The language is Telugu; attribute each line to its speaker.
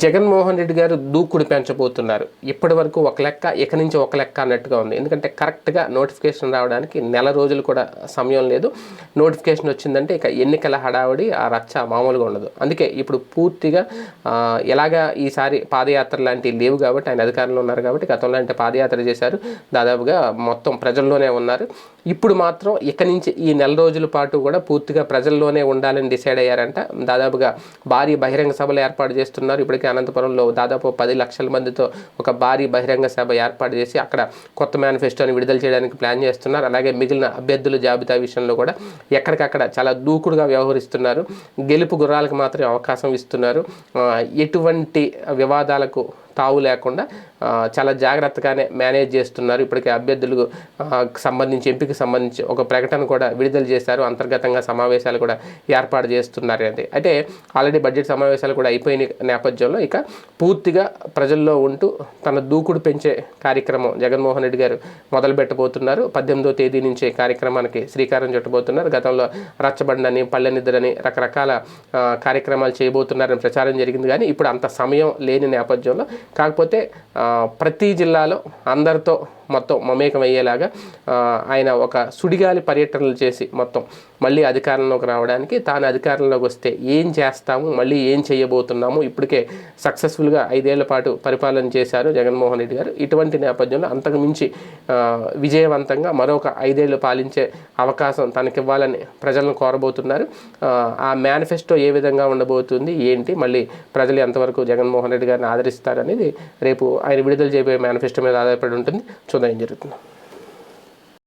Speaker 1: జగన్మోహన్ రెడ్డి గారు దూకుడు పెంచబోతున్నారు. ఇప్పటి వరకు ఒక లెక్క ఇక నుంచి ఒక లెక్క అన్నట్టుగా ఉంది. ఎందుకంటే కరెక్ట్గా నోటిఫికేషన్ రావడానికి నెల రోజులు కూడా సమయం లేదు. నోటిఫికేషన్ వచ్చిందంటే ఇక ఎన్నికల హడావుడి ఆ రచ్చ మామూలుగా ఉండదు. అందుకే ఇప్పుడు పూర్తిగా ఎలాగా ఈసారి పాదయాత్ర లాంటివి లేవు కాబట్టి ఆయన అధికారంలో ఉన్నారు కాబట్టి గతంలో అంటే పాదయాత్ర చేశారు. దాదాపుగా మొత్తం ప్రజల్లోనే ఉన్నారు. ఇప్పుడు మాత్రం ఇక నుంచి ఈ నెల రోజుల పాటు కూడా పూర్తిగా ప్రజల్లోనే ఉండాలని డిసైడ్ అయ్యారంట. దాదాపుగా భారీ బహిరంగ సభలు ఏర్పాటు చేస్తున్నారు. ఇప్పటికే అనంతపురంలో దాదాపు పది లక్షల మందితో ఒక భారీ బహిరంగ సభ ఏర్పాటు చేసి అక్కడ కొత్త మేనిఫెస్టోని విడుదల చేయడానికి ప్లాన్ చేస్తున్నారు. అలాగే మిగిలిన అభ్యర్థుల జాబితా విషయంలో కూడా ఎక్కడికక్కడ చాలా దూకుడుగా వ్యవహరిస్తున్నారు. గెలుపు గుర్రాలకు మాత్రమే అవకాశం ఇస్తున్నారు. ఎటువంటి వివాదాలకు తావు లేకుండా చాలా జాగ్రత్తగానే మేనేజ్ చేస్తున్నారు. ఇప్పటికే అభ్యర్థులకు సంబంధించి ఎంపిక సంబంధించి ఒక ప్రకటన కూడా విడుదల చేశారు. అంతర్గతంగా సమావేశాలు కూడా ఏర్పాటు చేస్తున్నారు అంటే అయితే ఆల్రెడీ బడ్జెట్ సమావేశాలు కూడా అయిపోయిన నేపథ్యంలో ఇక పూర్తిగా ప్రజల్లో ఉంటూ తన దూకుడు పెంచే కార్యక్రమం జగన్మోహన్ రెడ్డి గారు మొదలు పెట్టబోతున్నారు పద్దెనిమిదో తేదీ నుంచి కార్యక్రమానికి శ్రీకారం చుట్టబోతున్నారు. గతంలో రచ్చబండని పల్లెనిద్దరని రకరకాల కార్యక్రమాలు చేయబోతున్నారని ప్రచారం జరిగింది. కానీ ఇప్పుడు అంత సమయం లేని నేపథ్యంలో కాకపోతే ప్రతి జిల్లాలో అందరితో మొత్తం మమేకం అయ్యేలాగా ఆయన ఒక సుడిగాలి పర్యటనలు చేసి మొత్తం మళ్ళీ అధికారంలోకి రావడానికి తాను అధికారంలోకి వస్తే ఏం చేస్తాము మళ్ళీ ఏం చేయబోతున్నాము ఇప్పటికే సక్సెస్ఫుల్గా ఐదేళ్ళ పాటు పరిపాలన చేశారు జగన్మోహన్ రెడ్డి గారు. ఇటువంటి నేపథ్యంలో అంతకు మించి విజయవంతంగా మరొక ఐదేళ్ళు పాలించే అవకాశం తనకివ్వాలని ప్రజలను కోరబోతున్నారు. ఆ, మేనిఫెస్టో ఏ విధంగా ఉండబోతుంది ఏంటి మళ్ళీ ప్రజలు ఎంతవరకు జగన్మోహన్ రెడ్డి గారిని ఆదరిస్తారు అనేది రేపు ఆయన విడుదల చేయబోయే మేనిఫెస్టో మీద ఆధారపడి ఉంటుంది. co najdzie rytm.